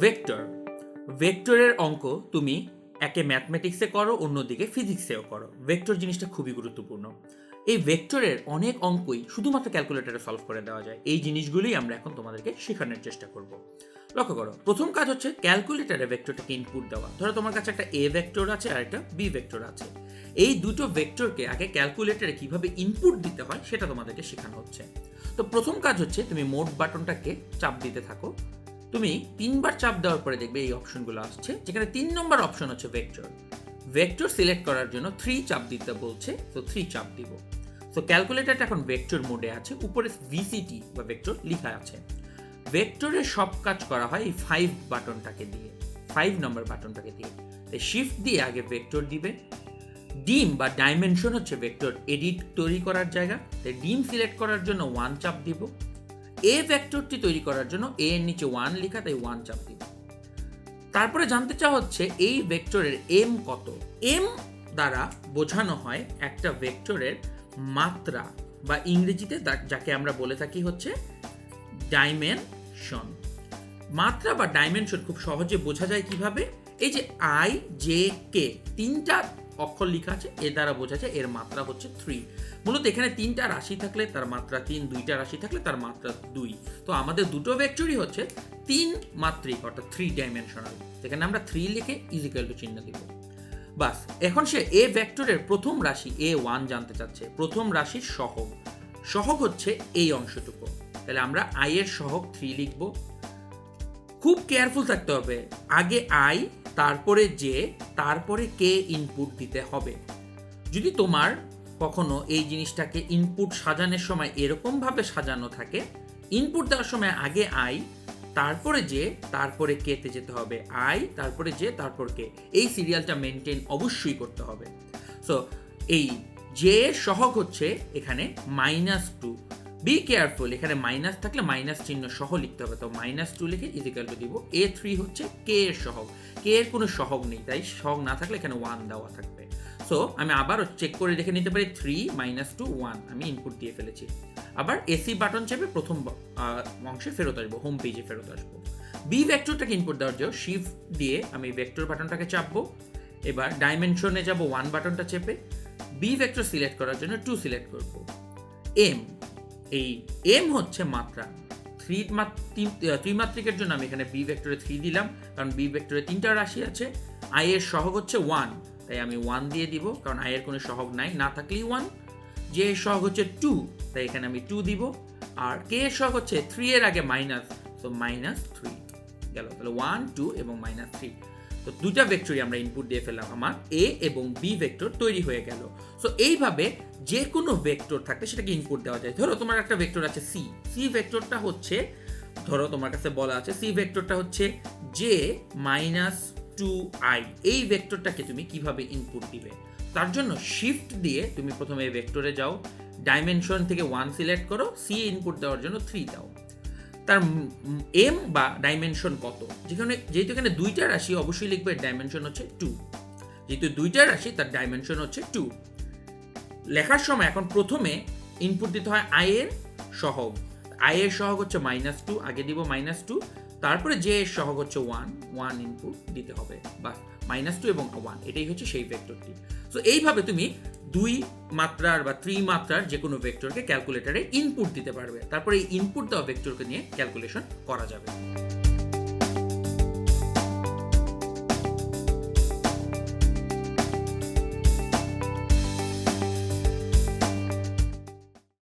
Vector. ভেক্টরের অঙ্ক তুমি একে ম্যাথমেটিক্সে করো, অন্যদিকে ফিজিক্সেও করো। ভেক্টর জিনিসটা খুবই গুরুত্বপূর্ণ। এই ভেক্টরের অনেক অঙ্কই শুধুমাত্র ক্যালকুলেটরে সলভ করে দেওয়া যায়। এই জিনিসগুলোই আমরা এখন তোমাদেরকে শেখানোর চেষ্টা করব। লক্ষ্য করো, প্রথম কাজ হচ্ছে ক্যালকুলেটরে ভেক্টরটাকে ইনপুট দেওয়া। ধরো তোমার কাছে একটা এ ভেক্টর আছে আর একটা বি ভেক্টর আছে। এই দুটো ভেক্টরকে আগে ক্যালকুলেটরে কীভাবে ইনপুট দিতে হয় সেটা তোমাদেরকে শেখানো হচ্ছে। তো প্রথম কাজ হচ্ছে তুমি মোট বাটনটাকে চাপ দিতে থাকো। তুমি তিনবার চাপ দেওয়ার পরে দেখবে এই অপশনগুলো আসছে, যেখানে তিন নম্বর অপশন হচ্ছে ভেক্টর ভেক্টর সিলেক্ট করার জন্য থ্রি চাপ দিতে বলছে, তো থ্রি চাপ দিব। তো ক্যালকুলেটরটা এখন ভেক্টর মোডে আছে, উপরে ভিসিটি বা ভেক্টর লেখা আছে। ভেক্টরের সব কাজ করা হয় এই ফাইভ বাটনটাকে দিয়ে ফাইভ নম্বর বাটনটাকে দিয়ে। শিফট দিয়ে আগে ভেক্টর দিবে। ডিম বা ডাইমেনশন হচ্ছে ভেক্টর এডিট তৈরি করার জায়গা। তাই ডিম সিলেক্ট করার জন্য ওয়ান চাপ দিব। এ ভেক্টরটি তৈরি করার জন্য এ এর নিচে ওয়ান লেখা, তাই ওয়ান চাপ দিব তারপরে জানতে চাওয়া হচ্ছে এই ভেক্টরের এম কত? এম দ্বারা বোঝানো হয় একটা ভেক্টরের মাত্রা বা ইংরেজিতে যাকে আমরা বলে থাকি হচ্ছে ডাইমেনশন মাত্রা বা ডাইমেনশন খুব সহজে বোঝা যায় কীভাবে? এই যে আই জে কে তিনটা অক্ষর লেখা আছে, এ দ্বারা বোঝা যায় এর মাত্রা হচ্ছে থ্রি মূলত এখানে তিনটা রাশি থাকলে তার মাত্রা তিন, দুইটা রাশি থাকলে তার মাত্রা দুই। তো আমাদের দুটো ভেক্টরই হচ্ছে তিন মাত্রিক, অর্থাৎ থ্রি ডাইমেনশনাল এখানে আমরা থ্রি লিখে ইজিক্যাল টু চিহ্ন দিব। বাস, এখন সে এ ভেক্টরের প্রথম রাশি এ ওয়ান জানতে চাচ্ছে। প্রথম রাশির সহগ। সহগ হচ্ছে এই অংশটুকু। তাহলে আমরা আই এর সহগ থ্রি লিখব। খুব কেয়ারফুল থাকতে হবে। আগে আই তারপরে জে তারপরে কে ইনপুট দিতে হবে। যদি তোমার কখনো এই জিনিসটাকে ইনপুট সাজানোর সময় এরকমভাবে সাজানো থাকে ইনপুট দেওয়ার সময় আগে আই তারপরে যে তারপরে কেতে যেতে হবে। আই তারপরে যে তারপর কে এই সিরিয়ালটা মেনটেন অবশ্যই করতে হবে। সো এই যে সহগ হচ্ছে এখানে মাইনাস টু বি কেয়ারফুল এখানে মাইনাস থাকলে মাইনাস চিহ্ন সহ লিখতে হবে। তো মাইনাস টু লিখে ইজিক্যাল টু দিব। এ থ্রি হচ্ছে কে এর সহগ। কে এর কোনো সহগ নেই, তাই সহগ না থাকলে এখানে ওয়ান দেওয়া থাকবে। সো আমি আবারও চেক করে দেখে নিতে পারি থ্রি মাইনাস টু ওয়ান আমি ইনপুট দিয়ে ফেলেছি। আবার এসি বাটন চেপে প্রথম অংশে ফেরত আসব হোম পেজে ফেরত আসব। বি ভেক্টরটাকে ইনপুট দেওয়ার জন্য শিফট দিয়ে আমি ভেক্টর বাটনটাকে চাপবো। এবার ডাইমেনশনে যাব ওয়ান বাটনটা চেপে। বি ভেক্টর সিলেক্ট করার জন্য টু সিলেক্ট করব। এম এই এম হচ্ছে মাত্রা। থ্রি ত্রিমাত্রিকের জন্য আমি এখানে বি ভেক্টরে থ্রি দিলাম, কারণ বি ভেক্টরে তিনটা রাশি আছে। আই এর সহগ হচ্ছে ওয়ান তাই আমি ওয়ান দিয়ে দিব, কারণ আই এর কোনো সহগ নাই, না থাকলেই ওয়ান যে এর সহগ হচ্ছে টু তাই এখানে আমি টু দিব। আর কে এর সহগ হচ্ছে থ্রি এর আগে মাইনাস তো মাইনাস থ্রি গেল, তাহলে ওয়ান টু এবং মাইনাস থ্রি তো দুটা ভেক্টরই আমরা ইনপুট দিয়ে ফেললাম। আমার এ এবং বি ভেক্টর তৈরি হয়ে গেল। সো এইভাবে যে কোনো ভেক্টর থাকলে সেটাকে ইনপুট দেওয়া যায়। ধরো, তোমার একটা ভেক্টর আছে সি সি ভেক্টরটা হচ্ছে, ধরো, তোমার কাছে বলা আছে সি ভেক্টরটা হচ্ছে জে মাইনাস টু আই এই ভেক্টরটাকে তুমি কীভাবে ইনপুট দিবে? তার জন্য শিফট দিয়ে তুমি প্রথমে এই ভেক্টরে যাও। ডাইমেনশন থেকে ওয়ান সিলেক্ট করো সি ইনপুট দেওয়ার জন্য থ্রি দাও। তার এম বা ডাইমেনশন কত? যেখানে যেহেতু এখানে দুইটা রাশি অবশ্যই লিখবে ডাইমেনশন হচ্ছে টু যেহেতু দুইটা রাশি, তার ডাইমেনশন হচ্ছে টু লেখার সময় এখন প্রথমে ইনপুট দিতে হয় আয়ের সহগ। আয়ের সহগ হচ্ছে মাইনাস টু আগে দিব মাইনাস টু তারপরে যে সহগ হচ্ছে ওয়ান ওয়ান ইনপুট দিতে হবে, বা মাইনাস টু এবং ওয়ান এটাই হচ্ছে সেই ভেক্টরটি সো এইভাবে তুমি দুই মাত্রার বা ত্রিমাত্রার যে কোনো ভেক্টরকে ক্যালকুলেটারে ইনপুট দিতে পারবে। তারপরে এই ইনপুট দেওয়া ভেক্টরকে নিয়ে ক্যালকুলেশন করা যাবে।